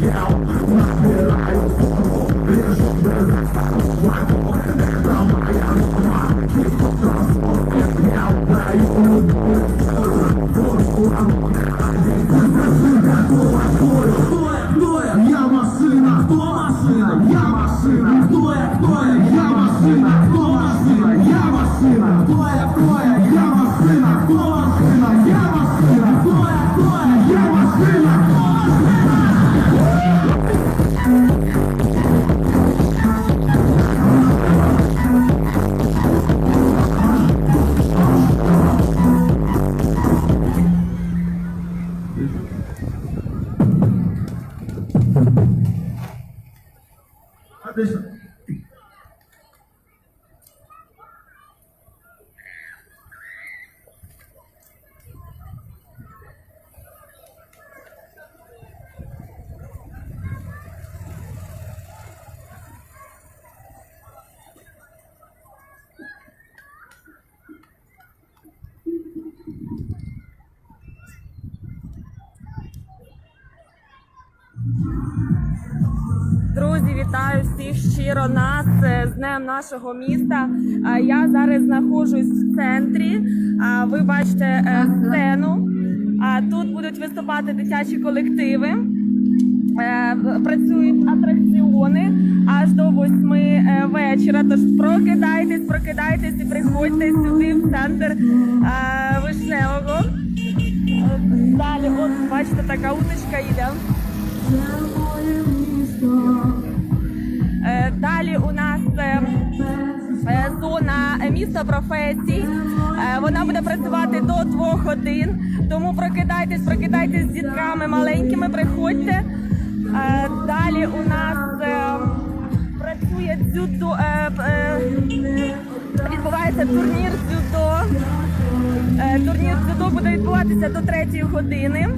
Я машина, хто машина? Я машина, хто я, хто я? Я машина, хто машина? Krishna. Друзі, вітаю всіх щиро нас е, з днем нашого міста. Я зараз знаходжусь в центрі. А Ви бачите е, сцену. Тут будуть виступати дитячі колективи. Е, Працюють атракціони аж до восьми е, вечора. Тож прокидайтесь, прокидайтесь і приходьте сюди в центр е, Вишневого. Е, Далі, от бачите, така уточка йде. Е, Далі у нас е, е, зона місто професій. Вона буде працювати до двох годин. Тому прокидайтесь, прокидайтесь з дітками маленькими, приходьте. Далі у нас працює дзюдо, відбувається турнір дзюдо. Турнір дзюдо буде відбуватися до третьої години.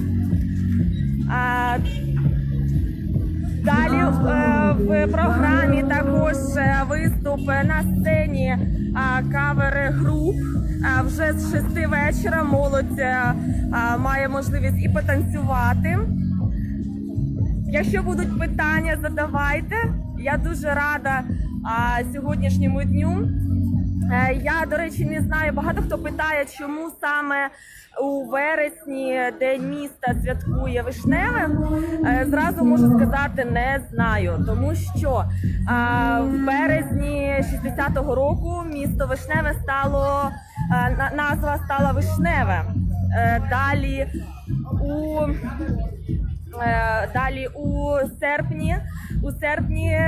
Далі е, в програмі також е, виступ на сцені кавер груп. Вже з шести вечора молодь е, має можливість і потанцювати. Якщо будуть питання, задавайте. Я дуже рада сьогоднішньому дню. Е, Я, до речі, не знаю. Багато хто питає, чому саме у вересні День міста святкує вишневе. Е, Зразу можу сказати, не знаю, тому що в березні 60-го року місто Вишневе стало е, назва стала Вишневе. Е, Далі у Е, Далі у серпні, у серпні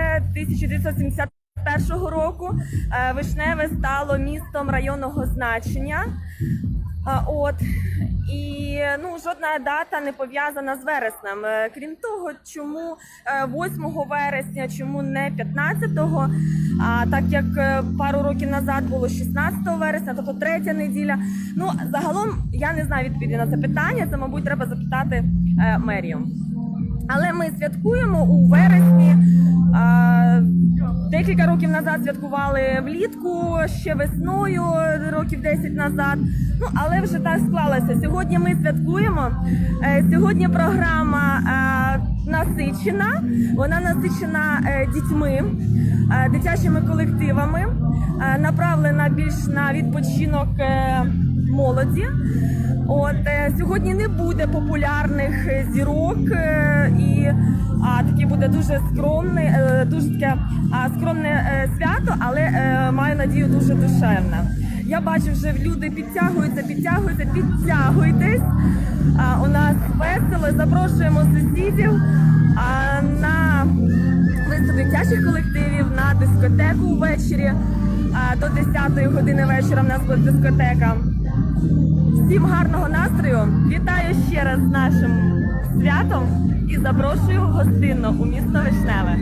1971 року е, Вишневе стало містом районного значення. А, От і ну жодна дата не пов'язана з вереснем. Е, Крім того, чому е, 8 вересня, чому не 15-го, а так як е, пару років назад було 16 вересня, тобто третя неділя. Ну загалом я не знаю відповіді на це питання. Це, мабуть, треба запитати е, мерію. Але ми святкуємо у вересні. Декілька років назад святкували влітку, ще весною, років 10 назад. Ну але вже так склалося. Сьогодні ми святкуємо. Е, Сьогодні програма е, насичена. Вона насичена е, дітьми, дитячими колективами, направлена більш на відпочинок молоді. От е, сьогодні не буде популярних е, зірок е, і а таке буде дуже скромне, дуже таке скромне свято, але маю надію дуже душевне. Я бачу, вже люди підтягуються, підтягуються, підтягуйтесь. А, у нас весело. Запрошуємо сусідів а, на виступ дитячих колективів, на дискотеку ввечері. А, до 10 години вечора в нас буде дискотека. Всім гарного настрою! Вітаю ще раз з нашим святом і запрошую гостинно у місто Вишневе.